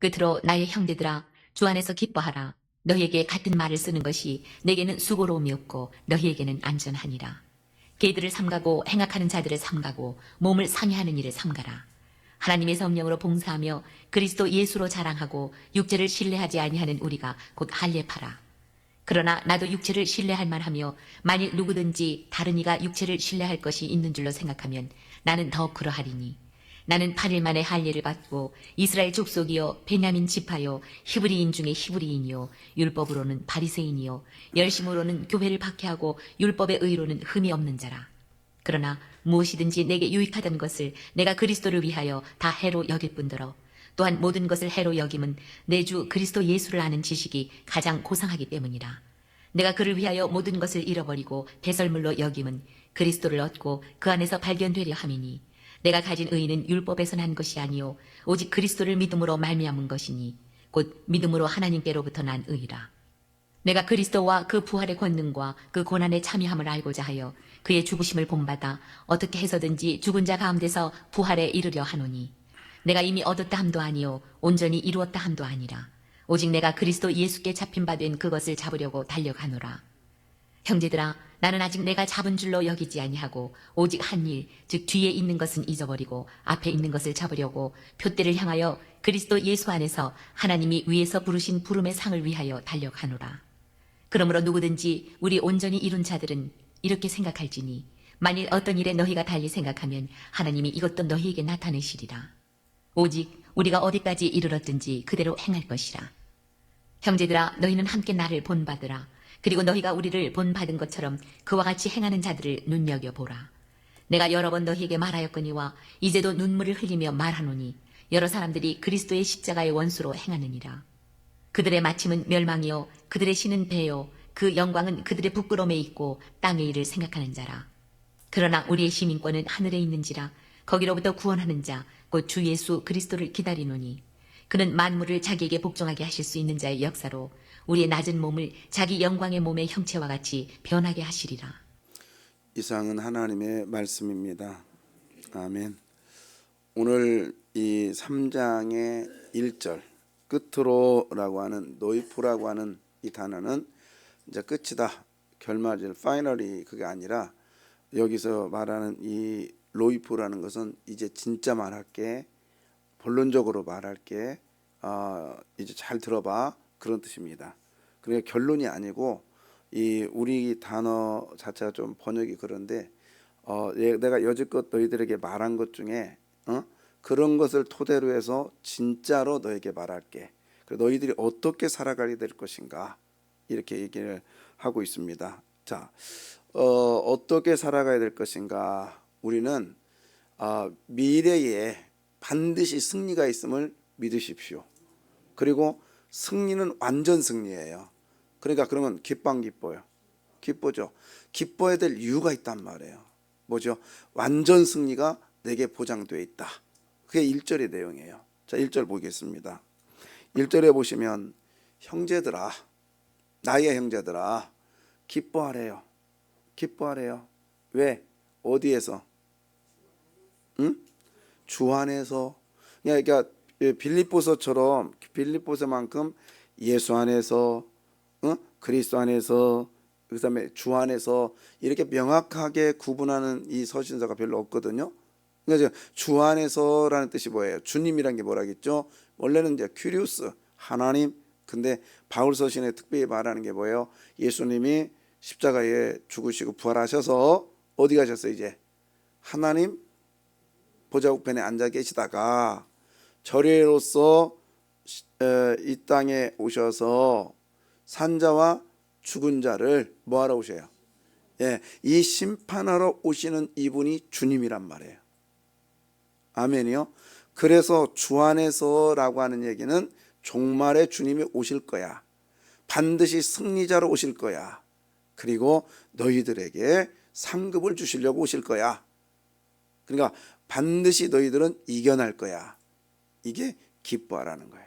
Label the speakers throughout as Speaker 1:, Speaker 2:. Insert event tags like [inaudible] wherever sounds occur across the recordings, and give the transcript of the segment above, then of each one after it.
Speaker 1: 끝으로 나의 형제들아 주 안에서 기뻐하라. 너희에게 같은 말을 쓰는 것이 내게는 수고로움이 없고 너희에게는 안전하니라. 개들을 삼가고 행악하는 자들을 삼가고 몸을 상해하는 일을 삼가라. 하나님의 성령으로 봉사하며 그리스도 예수로 자랑하고 육체를 신뢰하지 아니하는 우리가 곧 할례파라. 그러나 나도 육체를 신뢰할 만하며 만일 누구든지 다른 이가 육체를 신뢰할 것이 있는 줄로 생각하면 나는 더 그러하리니 나는 8일 만에 할례를 받고 이스라엘 족속이요 베냐민 지파요 히브리인 중에 히브리인이요 율법으로는 바리새인이요 열심으로는 교회를 박해하고 율법의 의로는 흠이 없는 자라 그러나 무엇이든지 내게 유익하던 것을 내가 그리스도를 위하여 다 해로 여길 뿐더러 또한 모든 것을 해로 여김은 내 주 그리스도 예수를 아는 지식이 가장 고상하기 때문이라. 내가 그를 위하여 모든 것을 잃어버리고 배설물로 여김은 그리스도를 얻고 그 안에서 발견되려 함이니 내가 가진 의는 율법에서 난 것이 아니요 오직 그리스도를 믿음으로 말미암은 것이니 곧 믿음으로 하나님께로부터 난 의라. 내가 그리스도와 그 부활의 권능과 그 고난의 참여함을 알고자 하여 그의 죽으심을 본받아 어떻게 해서든지 죽은 자 가운데서 부활에 이르려 하노니 내가 이미 얻었다 함도 아니요 온전히 이루었다 함도 아니라 오직 내가 그리스도 예수께 잡힌 바 된 그것을 잡으려고 달려가노라 형제들아 나는 아직 내가 잡은 줄로 여기지 아니하고 오직 한 일 즉 뒤에 있는 것은 잊어버리고 앞에 있는 것을 잡으려고 표대를 향하여 그리스도 예수 안에서 하나님이 위에서 부르신 부름의 상을 위하여 달려가노라 그러므로 누구든지 우리 온전히 이룬 자들은 이렇게 생각할지니 만일 어떤 일에 너희가 달리 생각하면 하나님이 이것도 너희에게 나타내시리라. 오직 우리가 어디까지 이르렀든지 그대로 행할 것이라. 형제들아 너희는 함께 나를 본받으라. 그리고 너희가 우리를 본받은 것처럼 그와 같이 행하는 자들을 눈여겨보라. 내가 여러 번 너희에게 말하였거니와 이제도 눈물을 흘리며 말하노니 여러 사람들이 그리스도의 십자가의 원수로 행하느니라. 그들의 마침은 멸망이요 그들의 신은 배요 그 영광은 그들의 부끄러움에 있고 땅의 일을 생각하는 자라 그러나 우리의 시민권은 하늘에 있는지라 거기로부터 구원하는 자 곧 주 예수 그리스도를 기다리노니 그는 만물을 자기에게 복종하게 하실 수 있는 자의 역사로 우리의 낮은 몸을 자기 영광의 몸의 형체와 같이 변하게 하시리라
Speaker 2: 이상은 하나님의 말씀입니다. 아멘. 오늘 이 3장의 1절 끝으로라고 하는 노이프라고 하는 이 단어는 이제 끝이다. 결말일 파이널이 그게 아니라 여기서 말하는 이 로이프라는 것은 이제 진짜 말할게 본론적으로 말할게 어, 이제 잘 들어봐 그런 뜻입니다. 그러니까 결론이 아니고 이 우리 단어 자체가 좀 번역이 그런데 어, 예, 내가 여지껏 너희들에게 말한 것 중에 어? 그런 것을 토대로 해서 진짜로 너에게 말할게. 너희들이 어떻게 살아가게 될 것인가 이렇게 얘기를 하고 있습니다. 자, 어, 어떻게 살아가야 될 것인가? 우리는 아, 미래에 반드시 승리가 있음을 믿으십시오. 그리고 승리는 완전 승리예요. 그러니까 그러면 기빵 기뻐요. 기쁘죠. 기뻐야 될 이유가 있단 말이에요. 뭐죠? 완전 승리가 내게 보장되어 있다. 그게 1절의 내용이에요. 자, 1절 보겠습니다. 1절에 보시면 형제들아 나의 형제들아 기뻐하래요. 기뻐하래요. 왜? 어디에서? 응? 주 안에서 그러니까 빌립보서처럼 빌립보서만큼 예수 안에서 어? 그리스도 안에서 그다음에 주 안에서 이렇게 명확하게 구분하는 이 서신서가 별로 없거든요. 그러니까 주 안에서라는 뜻이 뭐예요? 주님이란 게 뭐라겠죠? 원래는 이제 큐리우스 하나님. 근데 바울 서신에 특별히 말하는 게 뭐예요? 예수님이 십자가에 죽으시고 부활하셔서 어디 가셨어요 이제? 하나님 보좌 우편에 앉아 계시다가 절예로서 이 땅에 오셔서 산자와 죽은 자를 뭐하러 오셔요? 예, 이 심판하러 오시는 이분이 주님이란 말이에요. 아멘이요. 그래서 주 안에서라고 하는 얘기는 종말에 주님이 오실 거야. 반드시 승리자로 오실 거야. 그리고 너희들에게 상급을 주시려고 오실 거야. 그러니까 반드시 너희들은 이겨낼 거야. 이게 기뻐하라는 거예요.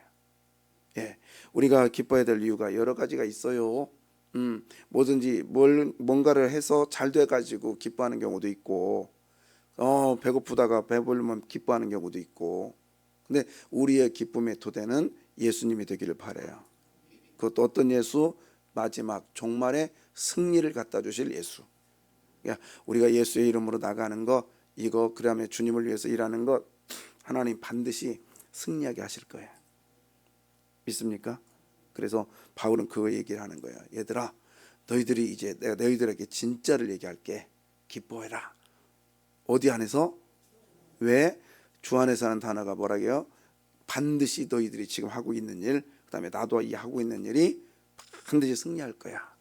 Speaker 2: 예. 우리가 기뻐해야 될 이유가 여러 가지가 있어요. 음, 뭐든지 뭘 뭔가를 해서 잘 돼 가지고 기뻐하는 경우도 있고 어, 배고프다가 배부르면 기뻐하는 경우도 있고. 근데 우리의 기쁨의 토대는 예수님이 되기를 바래요. 그것도 어떤 예수? 마지막 종말에 승리를 갖다 주실 예수. 그러니까 우리가 예수의 이름으로 나가는 거 이거 그다음에 주님을 위해서 일하는 것 하나님 반드시 승리하게 하실 거예요. 믿습니까? 그래서 바울은 그 얘기를 하는 거예요. 얘들아, 너희들이 이제 내가 너희들에게 진짜를 얘기할게. 기뻐해라. 어디 안에서? 왜? 주 안에서 하는 단어가 뭐라고요? 반드시 너희들이 지금 하고 있는 일, 그다음에 나도 이 하고 있는 일이 반드시 승리할 거야.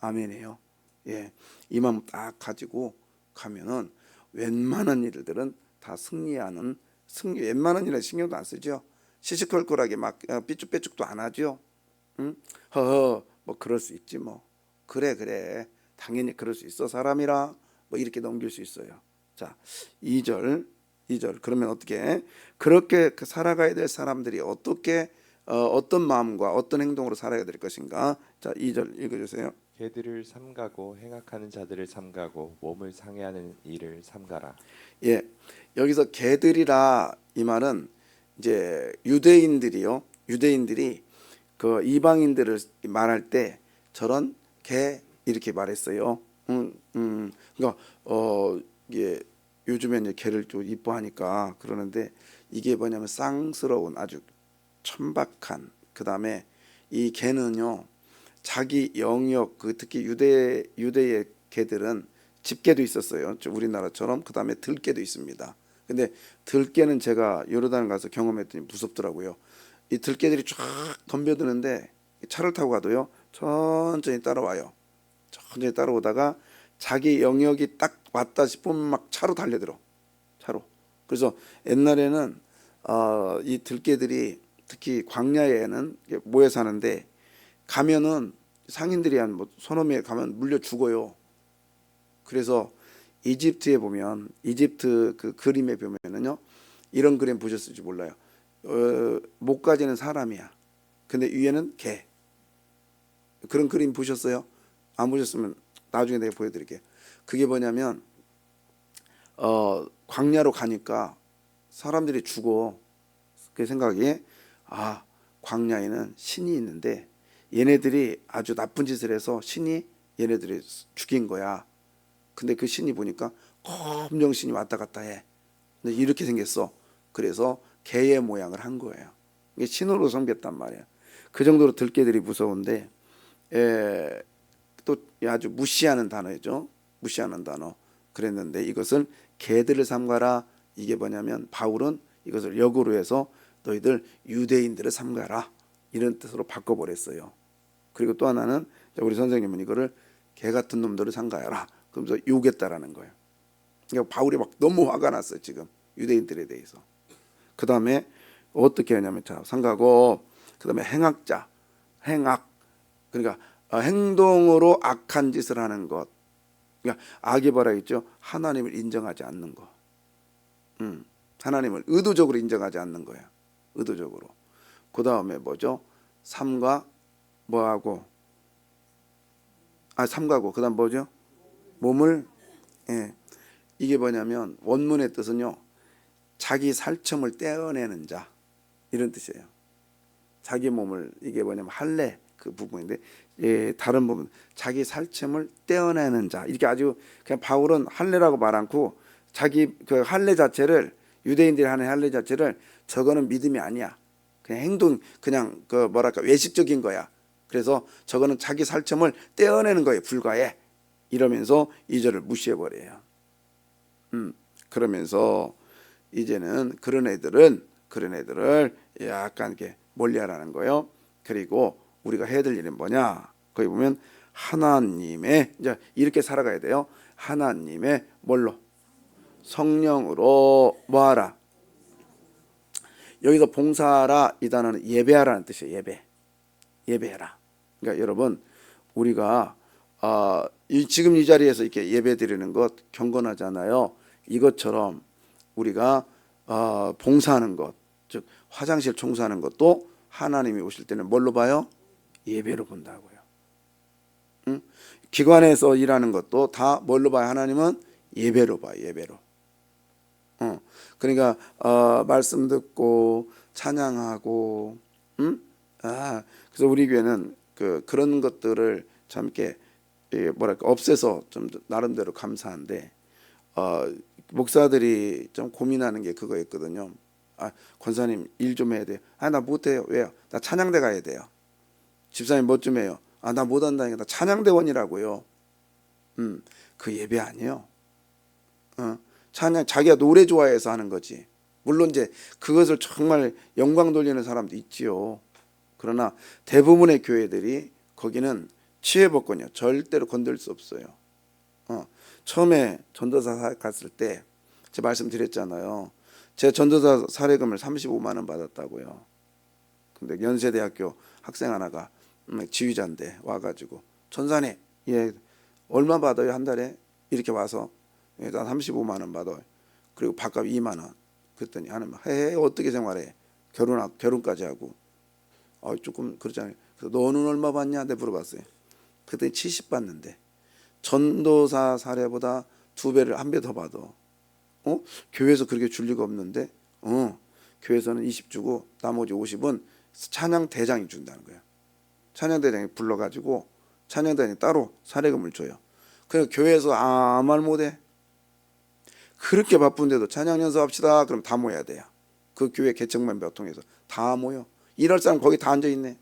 Speaker 2: 아멘이에요. 예, 이 마음 딱 가지고 가면은 웬만한 일들은 다 승리하는 승리. 웬만한 일은 신경도 안 쓰죠. 시시콜콜하게 막 어, 삐죽빼죽도 안 하죠. 응? 허허 뭐 그럴 수 있지 뭐. 그래 그래 당연히 그럴 수 있어 사람이라 뭐 이렇게 넘길 수 있어요. 자 2절 2절 그러면 어떻게 그렇게 그 살아가야 될 사람들이 어떻게 어, 어떤 마음과 어떤 행동으로 살아야 될 것인가 자 2절 읽어 주세요.
Speaker 3: 개들을 삼가고 행악하는 자들을 삼가고 몸을 상해하는 일을 삼가라.
Speaker 2: 예, 여기서 개들이라 이 말은 이제 유대인들이요, 유대인들이 그 이방인들을 말할 때 저런 개 이렇게 말했어요. 음, 음, 그러니까 어 이게 요즘에 이제 개를 좀 이뻐하니까 그러는데 이게 뭐냐면 쌍스러운 아주 천박한 그 다음에 이 개는요 자기 영역 그 특히 유대 유대의 개들은 집게도 있었어요. 저 우리나라처럼 그 다음에 들개도 있습니다. 근데 들개는 제가 요르단 가서 경험했더니 무섭더라고요. 이 들개들이 쫙 덤벼드는데 차를 타고 가도요 천천히 따라와요. 천천히 따라오다가 자기 영역이 딱 왔다 싶으면 막 차로 달려들어. 차로. 그래서 옛날에는 어, 이 들개들이 특히 광야에는 모여 사는데 가면은 상인들이 한뭐 소놈에 가면 물려 죽어요. 그래서 이집트에 보면 이집트 그 그림에 보면은요 이런 그림 보셨을지 몰라요. 어, 목까지는 사람이야. 근데 위에는 개. 그런 그림 보셨어요? 안 보셨으면 나중에 내가 보여드릴게요. 그게 뭐냐면 어, 광야로 가니까 사람들이 죽어. 그 생각이 아 광야에는 신이 있는데 얘네들이 아주 나쁜 짓을 해서 신이 얘네들이 죽인 거야. 근데 그 신이 보니까 검정 신이 왔다 갔다 해. 근데 이렇게 생겼어. 그래서 개의 모양을 한 거예요. 이게 신으로 섬겼단 말이야. 그 정도로 들개들이 무서운데 에, 또 아주 무시하는 단어죠. 무시하는 단어. 그랬는데 이것을 개들을 삼가라. 이게 뭐냐면 바울은 이것을 역으로 해서 너희들 유대인들을 삼가라. 이런 뜻으로 바꿔버렸어요. 그리고 또 하나는 우리 선생님은 이거를 개 같은 놈들을 삼가야라. 그러면서 욕했다라는 거예요. 그러니까 바울이 막 너무 화가 났어요 지금 유대인들에 대해서. 그 다음에 어떻게 하냐면 자 삼가고 그 다음에 행악자, 행악 그러니까 어, 행동으로 악한 짓을 하는 것. 그러니까 악이 뭐라 했죠? 하나님을 인정하지 않는 거. 음, 하나님을 의도적으로 인정하지 않는 거야. 의도적으로. 그 다음에 뭐죠? 삼과 뭐하고 아 삼가고 그다음 뭐죠? 몸을 예 이게 뭐냐면 원문의 뜻은요 자기 살점을 떼어내는 자 이런 뜻이에요. 자기 몸을 이게 뭐냐면 할례 그 부분인데 예 다른 부분 자기 살점을 떼어내는 자 이렇게 아주 그냥 바울은 할례라고 말 않고 자기 그 할례 자체를 유대인들이 하는 할례 자체를 저거는 믿음이 아니야. 그냥 행동 그냥 그 뭐랄까 외식적인 거야. 그래서 저거는 자기 살점을 떼어내는 거에 불과해. 이러면서 이절을 무시해 버려요. 음 그러면서 이제는 그런 애들은 그런 애들을 약간 이렇게 멀리하라는 거예요. 그리고 우리가 해야 될 일은 뭐냐? 거기 보면 하나님의 이제 이렇게 살아가야 돼요. 하나님의 뭘로 성령으로 뭐하라 여기서 봉사하라 이 단어는 예배하라는 뜻이에요. 예배. 예배해라. 그러니까 여러분 우리가 아, 이 지금 이 자리에서 이렇게 예배 드리는 것 경건하잖아요. 이것처럼 우리가 아, 봉사하는 것, 즉 화장실 청소하는 것도 하나님이 오실 때는 뭘로 봐요? 예배로 본다고요. 응? 기관에서 일하는 것도 다 뭘로 봐요? 하나님은 예배로 봐요. 예배로. 어, 그러니까 어, 말씀 듣고 찬양하고 음? 아, 그래서 우리 교회는 그 그런 것들을 참 이렇게 예, 뭐랄까 없애서 좀 나름대로 감사한데 어, 목사들이 좀 고민하는 게 그거였거든요. 아, 권사님 일 좀 해야 돼요. 아, 나 못해요. 왜요? 나 찬양대 가야 돼요. 집사님 뭐 좀 해요. 아, 나 못한다니까 나 찬양대원이라고요. 음, 그 예배 아니에요. 어, 찬양 자기가 노래 좋아해서 하는 거지. 물론 이제 그것을 정말 영광 돌리는 사람도 있지요. 그러나 대부분의 교회들이 거기는 치외법권이요. 절대로 건들 수 없어요. 어, 처음에 전도사 사 갔을 때 제가 말씀드렸잖아요. 제 전도사 사례금을 35만 원 받았다고요. 근데 연세대학교 학생 하나가 음, 지휘자인데 와가지고 전사님 예 얼마 받아요 한 달에 이렇게 와서 예, 난 35만 원 받아요. 그리고 밥값 2만 원. 그랬더니 하나님 해 어떻게 생활해? 결혼 결혼까지 하고 어 조금 그렇잖아요. 그래서 너는 얼마 받냐? 내 물어봤어요. 그랬더니 70 받는데 전도사 사례보다 두 배를 한 배 더 받아. 어? 교회에서 그렇게 줄 리가 없는데, 어, 교회에서는 20 주고 나머지 50은 찬양 대장이 준다는 거예요. 찬양 대장이 불러가지고 찬양 대장이 따로 사례금을 줘요. 그래서 교회에서 아무 말 못해. 그렇게 바쁜데도 찬양 연습합시다. 그럼 다 모여야 돼요. 그 교회 개척만 몇 통해서 다 모여. 일할 사람 거기 다 앉아 있네.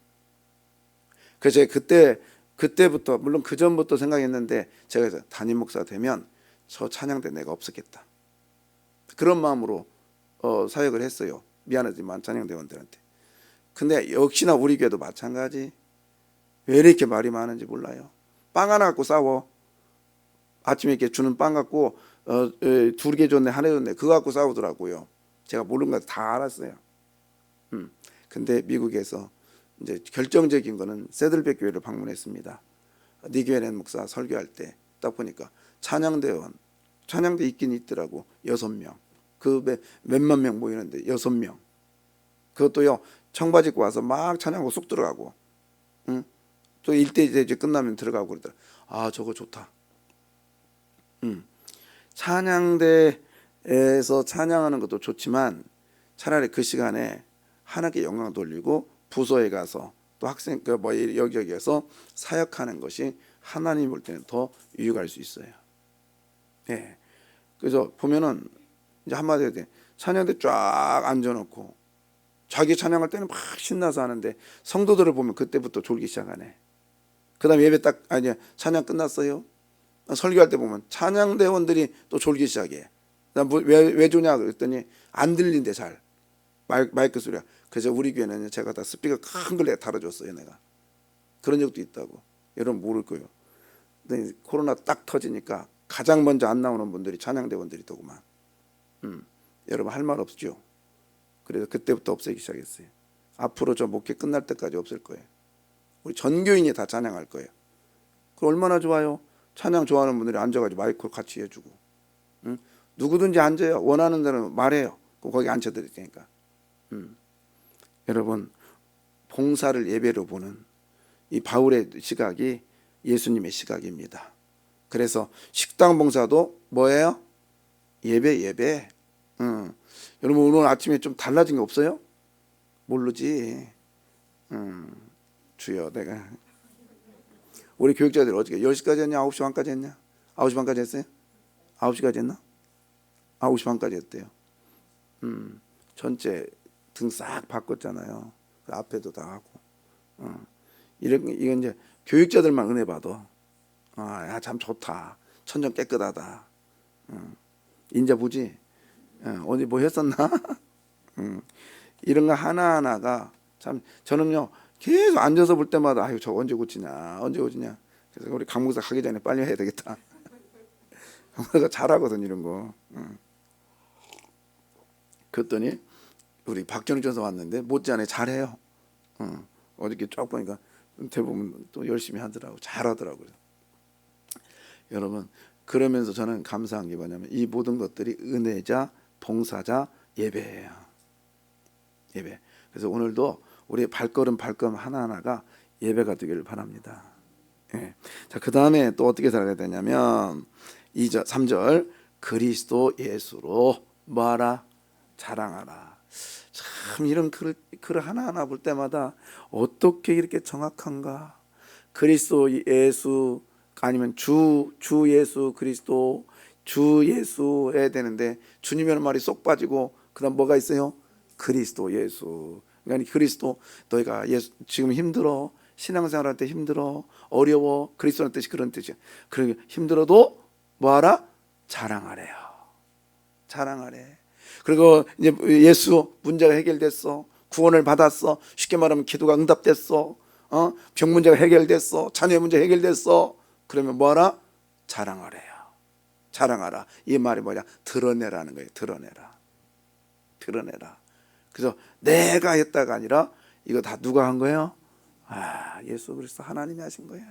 Speaker 2: 그래서 제가 그때 그때부터 물론 그 전부터 생각했는데 제가 담임 목사 되면 저 찬양대 내가 없었겠다. 그런 마음으로 어, 사역을 했어요. 미안하지만 찬양대원들한테. 근데 역시나 우리 교회도 마찬가지. 왜 이렇게 말이 많은지 몰라요. 빵 하나 갖고 싸워. 아침에 이렇게 주는 빵 갖고 어, 두개 줬네 하나 줬네 그거 갖고 싸우더라고요. 제가 모르는 거 다 알았어요. 음. 근데 미국에서 이제 결정적인 거는 세들백 교회를 방문했습니다. 네 교회는 목사 설교할 때 딱 보니까 찬양대원 찬양대 있긴 있더라고 여섯 명. 그 몇- 몇만 명 모이는데 여섯 명. 그것도요 청바지 입고 와서 막 찬양하고 쑥 들어가고, 응? 또 일대 이제 끝나면 들어가고 그러더라. 아 저거 좋다. 음. 찬양대에서 찬양하는 것도 좋지만 차라리 그 시간에 하나님께 영광 돌리고 부서에 가서 또 학생 그뭐 여기 여기에서 사역하는 것이 하나님 볼 때는 더 유익할 수 있어요. 예. 그래서 보면은 이제 한마디로 돼 찬양대 쫙 앉아놓고 자기 찬양할 때는 막 신나서 하는데 성도들을 보면 그때부터 졸기 시작하네. 그다음 예배 딱 아니 찬양 끝났어요. 설교할 때 보면 찬양대원들이 또 졸기 시작해. 난왜왜 왜 조냐 그랬더니 안 들린대 잘 마이, 마이크 소리가. 그래서 우리 교회는 제가 다 스피커 큰 걸 내가 달아줬어요 내가. 그런 적도 있다고. 여러분 모를 거예요. 근데 코로나 딱 터지니까 가장 먼저 안 나오는 분들이 찬양대원들이 더구만. 음, 여러분 할 말 없죠. 그래서 그때부터 없애기 시작했어요. 앞으로 저 목회 끝날 때까지 없을 거예요. 우리 전교인이 다 찬양할 거예요. 그 얼마나 좋아요. 찬양 좋아하는 분들이 앉아가지고 마이크를 같이 해주고, 응? 누구든지 앉아요. 원하는 대로 말해요. 거기 앉혀드릴 테니까. 음. 여러분 봉사를 예배로 보는 이 바울의 시각이 예수님의 시각입니다. 그래서 식당 봉사도 뭐예요? 예배 예배. 음. 여러분 오늘 아침에 좀 달라진 게 없어요? 모르지. 음. 주여 내가 우리 교육자들 어떻게 10시까지 했냐? 9시 반까지 했냐? 9시 반까지 했어요? 9시까지 했나? 9시 반까지 했대요. 음. 전체 등 싹 바꿨잖아요. 그 앞에도 다 하고. 어. 이런 이건 이제 교육자들만 은혜 받아. 아, 야, 참 좋다. 천정 깨끗하다. 어. 인자 보지. 어, 어디 뭐 했었나? [laughs] 음. 이런 거 하나 하나가 참 저는요 계속 앉아서 볼 때마다 아유 저 언제 고치냐 언제 고치냐 그래서 우리 강목사 가기 전에 빨리 해야 되겠다. [laughs] 강목사가 잘하거든 이런 거. 음. 그랬더니 우리 박전우 전사 왔는데 못지않게 잘해요. 어, 어저께 쫙 보니까 대부분 또 열심히 하더라고 잘하더라고요. 여러분 그러면서 저는 감사한 게 뭐냐면 이 모든 것들이 은혜자, 봉사자, 예배예요. 예배. 그래서 오늘도 우리 발걸음 발걸음 하나하나가 예배가 되기를 바랍니다. 예. 자, 그 다음에 또 어떻게 살아야 되냐면 2절, 3절 그리스도 예수로 뭐하라? 자랑하라. 참참 이런 글, 글 하나하나 볼 때마다 어떻게 이렇게 정확한가? 그리스도 예수 아니면 주, 주 예수 그리스도 주 예수 해야 되는데 주님이라는 말이 쏙 빠지고 그다음 뭐가 있어요? 그리스도 예수. 그러니까 그리스도 너희가 예수 지금 힘들어 신앙생활할 때 힘들어 어려워 그리스도라는 뜻이 그런 뜻이야. 그러니까 힘들어도 뭐하라? 자랑하래요. 자랑하래. 그리고 이제 예수 문제가 해결됐어. 구원을 받았어. 쉽게 말하면 기도가 응답됐어. 어? 병 문제가 해결됐어. 자녀 문제 해결됐어. 그러면 뭐하라? 자랑하래요. 자랑하라. 이 말이 뭐냐? 드러내라는 거예요. 드러내라. 드러내라. 그래서 내가 했다가 아니라 이거 다 누가 한 거예요? 아, 예수 그리스도 하나님이 하신 거예요.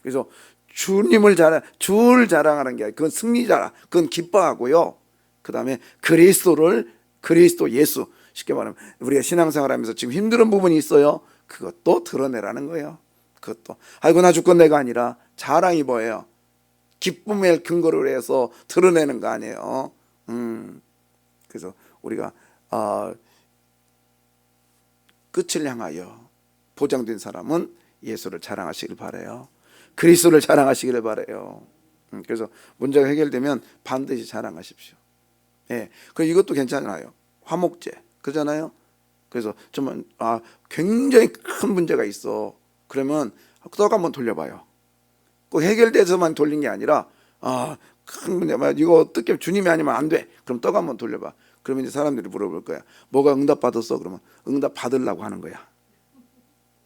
Speaker 2: 그래서 주님을 자랑, 주를 자랑하는 게 아니라 그건 승리자라. 그건 기뻐하고요. 그 다음에 그리스도를 그리스도 예수 쉽게 말하면 우리가 신앙생활하면서 지금 힘든 부분이 있어요. 그것도 드러내라는 거예요. 그것도 아이고 나 죽건 내가 아니라 자랑이 뭐예요? 기쁨의 근거를 해서 드러내는 거 아니에요. 음. 그래서 우리가 어, 끝을 향하여 보장된 사람은 예수를 자랑하시길 바래요. 그리스도를 자랑하시기를 바래요. 음, 그래서 문제가 해결되면 반드시 자랑하십시오. 예. 그 이것도 괜찮아요. 화목제. 그잖아요. 그래서 좀 아, 굉장히 큰 문제가 있어. 그러면 떡 한번 돌려봐요. 꼭 해결돼서만 돌린 게 아니라 아, 큰 문제. 막 이거 어떻게 주님이 아니면 안 돼. 그럼 떡 한번 돌려봐. 그러면 이제 사람들이 물어볼 거야. 뭐가 응답 받았어? 그러면 응답 받으려고 하는 거야.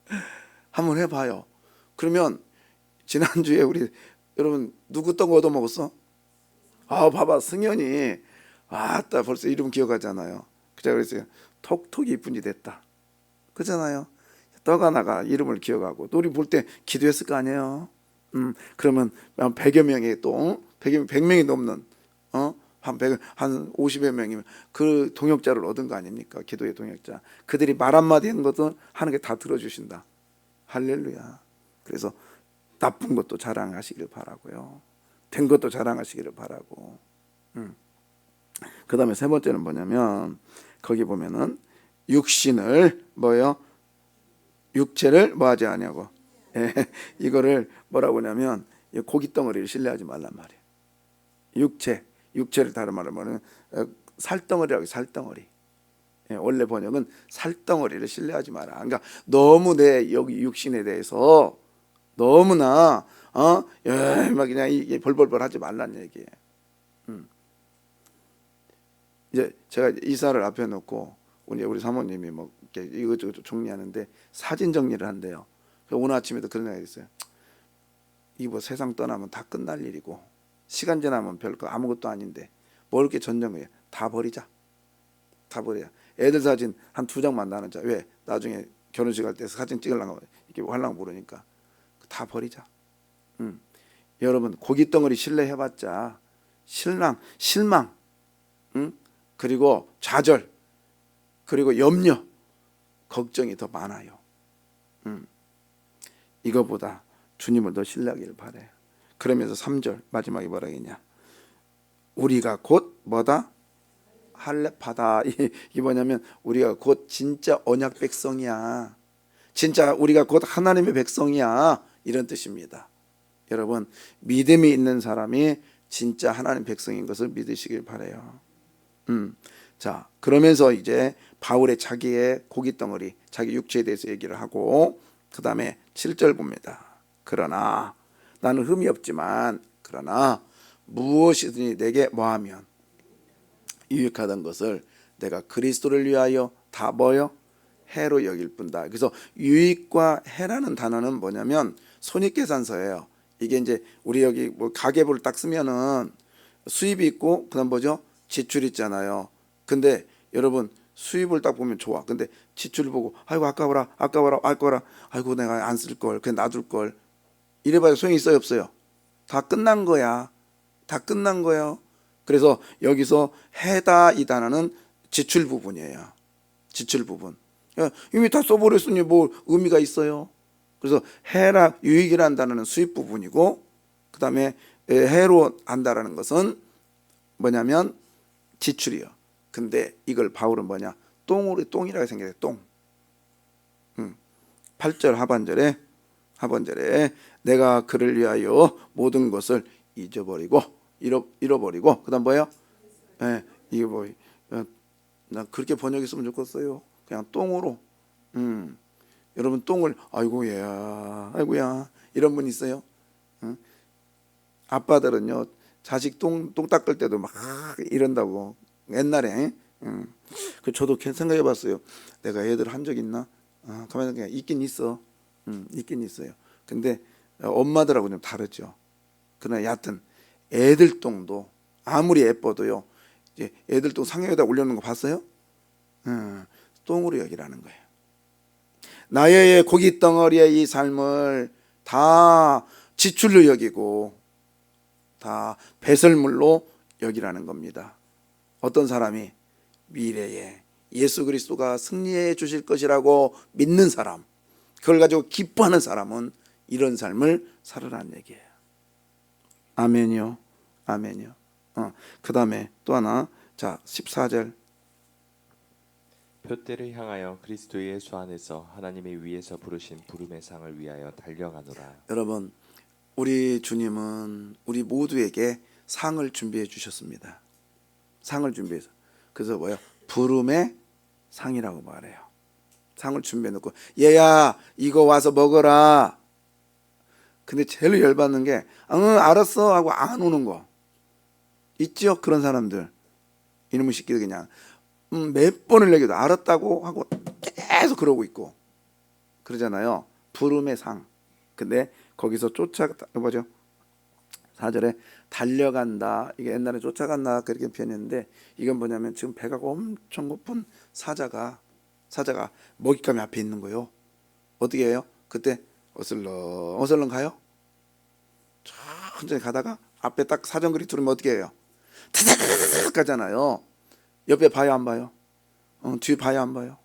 Speaker 2: [laughs] 한번 해봐요. 그러면 지난주에 우리 여러분 누구 떡 얻어 먹었어? 아 봐봐 승현이 아따 벌써 이름 기억하잖아요. 그자 그랬어요. 톡톡 이쁜이 됐다. 그잖아요. 떡 하나가 이름을 기억하고 또 우리 볼 때 기도했을 거 아니에요. 음 그러면 한 100여 명이 또 100여 100명이 넘는 어 한 100, 한 50여 명이면 그 동역자를 얻은 거 아닙니까? 기도의 동역자. 그들이 말 한마디 하는 것도 하는 게 다 들어주신다. 할렐루야. 그래서 나쁜 것도 자랑하시기를 바라고요. 된 것도 자랑하시기를 바라고. 음. 그 다음에 세 번째는 뭐냐면 거기 보면은 육신을 뭐요? 육체를 뭐 하지 않냐고. 예, [laughs] 이거를 뭐라고 하냐면 이 고기 덩어리를 신뢰하지 말란 말이에요. 육체, 육체를 다른 말로 말하면 어, 살덩어리라고 해요, 살덩어리. 예, 원래 번역은 살덩어리를 신뢰하지 마라. 그러니까 너무 내 여기 육신에 대해서 너무나 어, 예, 막 그냥 이게 벌벌벌 하지 말란 얘기예요. 음. 이제 제가 이사를 앞에 놓고 우리 우리 사모님이 뭐 이렇게 이것저것 정리하는데 사진 정리를 한대요. 오늘 아침에도 그런 생각이 있어요. 이뭐 세상 떠나면 다 끝날 일이고 시간 지나면 별거 아무것도 아닌데 뭘 이렇게 전정해 다 버리자. 다 버려. 애들 사진 한 두 장만 나누자. 왜? 나중에 결혼식 할 때 사진 찍으려고 이렇게 하려고 모르니까 다 버리자. 음. 여러분 고기 덩어리 신뢰해봤자 실망, 실망, 음? 그리고 좌절, 그리고 염려, 걱정이 더 많아요. 음. 이거보다 주님을 더 신뢰하기를 바래. 그러면서 3절 마지막에 뭐라 했냐? 우리가 곧 뭐다? 할례파다. [laughs] 이- 뭐냐면 우리가 곧 진짜 언약 백성이야. 진짜 우리가 곧 하나님의 백성이야. 이런 뜻입니다. 여러분 믿음이 있는 사람이 진짜 하나님 백성인 것을 믿으시길 바래요. 음. 자, 그러면서 이제 바울의 자기의 고기 덩어리, 자기 육체에 대해서 얘기를 하고 그 다음에 7절 봅니다. 그러나 나는 흠이 없지만 그러나 무엇이든지 내게 뭐하면 유익하던 것을 내가 그리스도를 위하여 다 뭐요? 해로 여길 뿐다. 그래서 유익과 해라는 단어는 뭐냐면 손익계산서예요. 이게 이제 우리 여기 뭐 가계부를 딱 쓰면은 수입이 있고 그다음 뭐죠? 지출 있잖아요. 근데 여러분 수입을 딱 보면 좋아. 근데 지출을 보고 아이고 아까워라 아까워라 아까워라 아이고 내가 안 쓸 걸 그냥 놔둘 걸 이래봐야 소용이 있어요 없어요. 다 끝난 거야. 다 끝난 거예요. 그래서 여기서 해다 이 단어는 지출 부분이에요. 지출 부분. 야, 이미 다 써버렸으니 뭐 의미가 있어요. 그래서 해라 유익이라는 단어는 수입 부분이고 그 다음에 해로 한다라는 것은 뭐냐면 지출이요. 근데 이걸 바울은 뭐냐 똥으로 똥이라고 생각해 똥. 음. 8절 하반절에 하반절에 내가 그를 위하여 모든 것을 잊어버리고 잃어 잃어버리고 그다음 뭐예요? 예, 이게 뭐 어, 나 그렇게 번역했으면 좋겠어요. 그냥 똥으로. 음. 여러분 똥을 아이고 얘야. 아이고야. 이런 분 있어요? 응? 아빠들은요. 자식 똥, 똥 닦을 때도 막 이런다고 옛날에 음. 그 저도 괜- 생각해 봤어요. 내가 애들 한 적 있나? 아, 가만히 그냥 있긴 있어. 음, 있긴 있어요. 근데 어, 엄마들하고 좀 다르죠. 그러나 여하튼 애들 똥도 아무리 예뻐도요. 이제 애들 똥 상에다 올려놓은 거 봤어요? 음, 똥으로 여기라는 거예요. 나의 고기 덩어리의 이 삶을 다 지출로 여기고 다 배설물로 여기라는 겁니다. 어떤 사람이 미래에 예수 그리스도가 승리해 주실 것이라고 믿는 사람, 그걸 가지고 기뻐하는 사람은 이런 삶을 살으라는 얘기예요. 아멘이요. 아멘이요. 어, 그 다음에 또 하나. 자, 14절.
Speaker 3: 표대를 향하여 그리스도 예수 안에서 하나님의 위에서 부르신 부름의 상을 위하여 달려가노라.
Speaker 2: 여러분, 우리 주님은 우리 모두에게 상을 준비해 주셨습니다. 상을 준비해서. 그래서 뭐요? 부름의 상이라고 말해요. 상을 준비해 놓고 얘야 이거 와서 먹어라. 근데 제일 열받는 게 응 알았어 하고 안 오는 거. 있죠 그런 사람들. 이놈의 새끼들 그냥 음, 몇 번을 얘기해도 알았다고 하고 계속 그러고 있고 그러잖아요. 부름의 상. 근데 거기서 쫓아가 뭐죠? 4절에 달려간다. 이게 옛날에 쫓아간다 그렇게 표현했는데 이건 뭐냐면 지금 배가 엄청 고픈 사자가 사자가 먹잇감이 앞에 있는 거예요. 어떻게 해요? 그때 어슬렁 어슬렁 가요? 천천히 가다가 앞에 딱 사정거리 두르면 어떻게 해요? 타닥 가잖아요. 옆에 봐요 안 봐요? 어, 뒤에 봐요 안 봐요?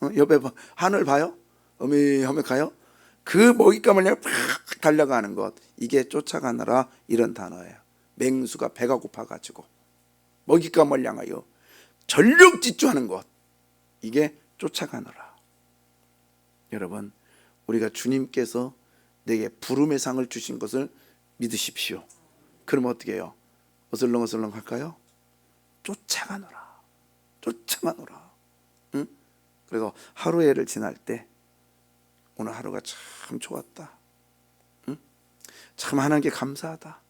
Speaker 2: 어, 옆에 봐, 하늘 봐요? 어미 어미 가요? 그 먹잇감을 팍 달려가는 것 이게 쫓아가느라 이런 단어예요. 맹수가 배가 고파가지고 먹잇감을 향하여 전력 질주하는 것 이게 쫓아가느라. 여러분 우리가 주님께서 내게 부름의 상을 주신 것을 믿으십시오. 그럼 어떻게 해요? 어슬렁어슬렁 할까요? 쫓아가노라. 쫓아가노라. 응? 그래서 하루해를 지날 때 오늘 하루가 참 좋았다. 응? 참 하나님께 감사하다.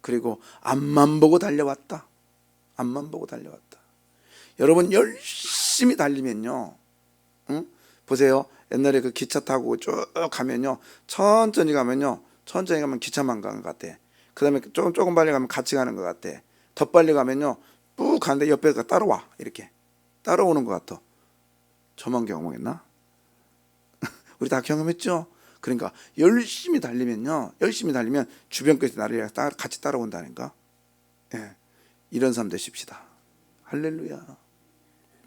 Speaker 2: 그리고 앞만 보고 달려왔다. 앞만 보고 달려왔다. 여러분 열심히 달리면요. 응? 보세요. 옛날에 그 기차 타고 쭉 가면요. 천천히 가면요. 천천히 가면 기차만 가는 것 같아. 그 다음에 조금, 조금 빨리 가면 같이 가는 것 같아. 더 빨리 가면요. 쭉 가는데 옆에가 따라와. 이렇게. 따라오는 것 같아. 저만 경험했나? 우리 다 경험했죠? 그러니까 열심히 달리면요. 열심히 달리면 주변 것이 나를 따- 같이 따라온다니까. 예. 이런 사람 되십시다. 할렐루야.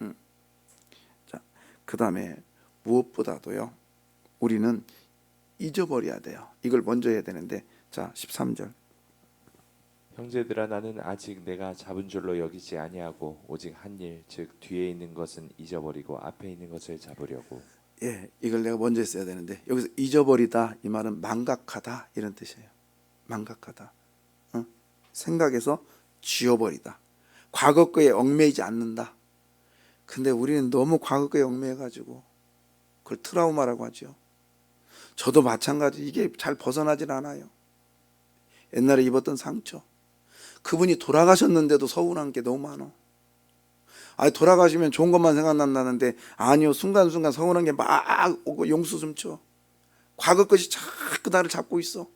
Speaker 2: 음. 자, 그 다음에 무엇보다도요. 우리는 잊어버려야 돼요. 이걸 먼저 해야 되는데 자 13절
Speaker 3: 형제들아 나는 아직 내가 잡은 줄로 여기지 아니하고 오직 한 일 즉 뒤에 있는 것은 잊어버리고 앞에 있는 것을 잡으려고
Speaker 2: 예, 이걸 내가 먼저 했어야 되는데 여기서 잊어버리다 이 말은 망각하다 이런 뜻이에요. 망각하다. 어? 생각에서 지워버리다. 과거 거에 얽매이지 않는다. 근데 우리는 너무 과거 거에 얽매여 가지고 그걸 트라우마라고 하죠. 저도 마찬가지 이게 잘 벗어나질 않아요. 옛날에 입었던 상처. 그분이 돌아가셨는데도 서운한 게 너무 많아. 아 돌아가시면 좋은 것만 생각난다는데 아니요 순간순간 서운한 게 막 오고 용수 숨쳐. 과거 것이 자꾸 나를 잡고 있어.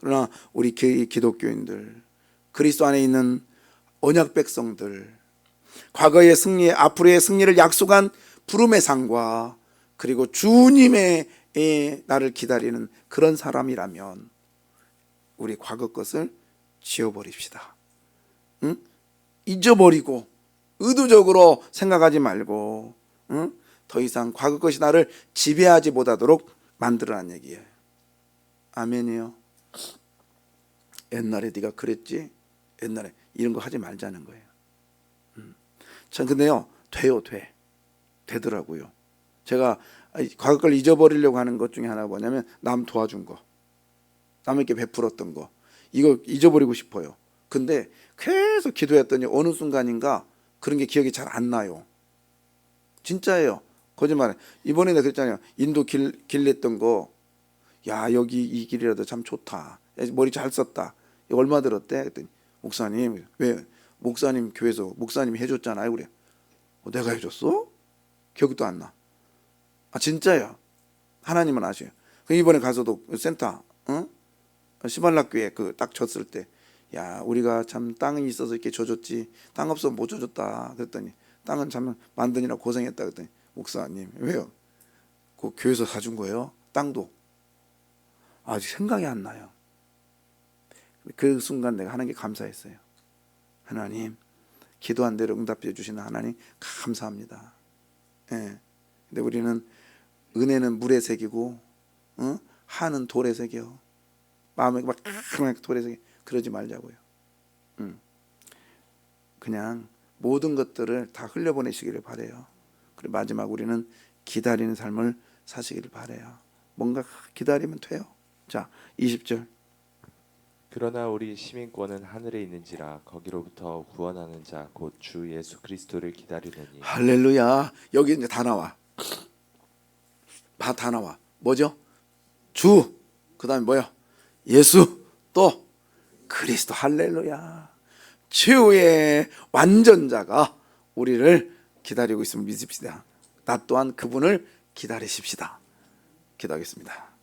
Speaker 2: 그러나 우리 기- 기독교인들 그리스도 안에 있는 언약 백성들 과거의 승리 앞으로의 승리를 약속한 부름의 상과 그리고 주님의 예, 나를 기다리는 그런 사람이라면 우리 과거 것을 지워버립시다. 응? 잊어버리고 의도적으로 생각하지 말고 응? 더 이상 과거 것이 나를 지배하지 못하도록 만들어란 얘기예요. 아멘이요. 옛날에 네가 그랬지. 옛날에 이런 거 하지 말자는 거예요. 음. 전 근데요 돼요, 돼. 되더라고요. 제가 과거 걸 잊어버리려고 하는 것 중에 하나가 뭐냐면 남 도와준 거. 남에게 베풀었던 거. 이거 잊어버리고 싶어요. 근데 계속 기도했더니 어느 순간인가 그런 게 기억이 잘 안 나요. 진짜예요. 거짓말. 이번에 내가 그랬잖아요. 인도 길, 길 냈던 거. 야, 여기 이 길이라도 참 좋다. 야, 머리 잘 썼다. 얼마 들었대? 그랬더니 목사님, 왜 목사님 교회에서 목사님이 해줬잖아요. 그래. 어, 내가 해줬어? 기억도 안 나. 아, 진짜요. 하나님은 아셔요. 그 이번에 가서도 센터, 어? 시발락교회 그 딱 졌을 때, 야, 우리가 참 땅이 있어서 이렇게 줘줬지. 땅 없으면 못 줘줬다. 그랬더니 땅은 참 만드느라 고생했다. 그랬더니 목사님, 왜요? 그 교회에서 사준 거예요. 땅도. 아직 생각이 안 나요. 그 순간 내가 하나님께 감사했어요. 하나님, 기도한 대로 응답해 주시는 하나님 감사합니다. 예. 근데 우리는 은혜는 물에 새기고 어? 하는 돌에 새겨. 마음에 막막 돌에 새겨. 그러지 말자고요. 음. 그냥 모든 것들을 다 흘려보내시기를 바래요. 그리고 마지막 우리는 기다리는 삶을 사시기를 바래요. 뭔가 기다리면 돼요. 자, 20절.
Speaker 3: 그러나 우리 시민권은 하늘에 있는지라 거기로부터 구원하는 자 곧 주 예수 그리스도를 기다리느니
Speaker 2: 할렐루야. 여기 이제 다 나와. 다, 다 나와. 뭐죠? 주. 그 다음에 뭐야? 예수. 또 그리스도. 할렐루야. 최후의 완전자가 우리를 기다리고 있음을 믿읍시다. 나 또한 그분을 기다리십시다. 기도하겠습니다.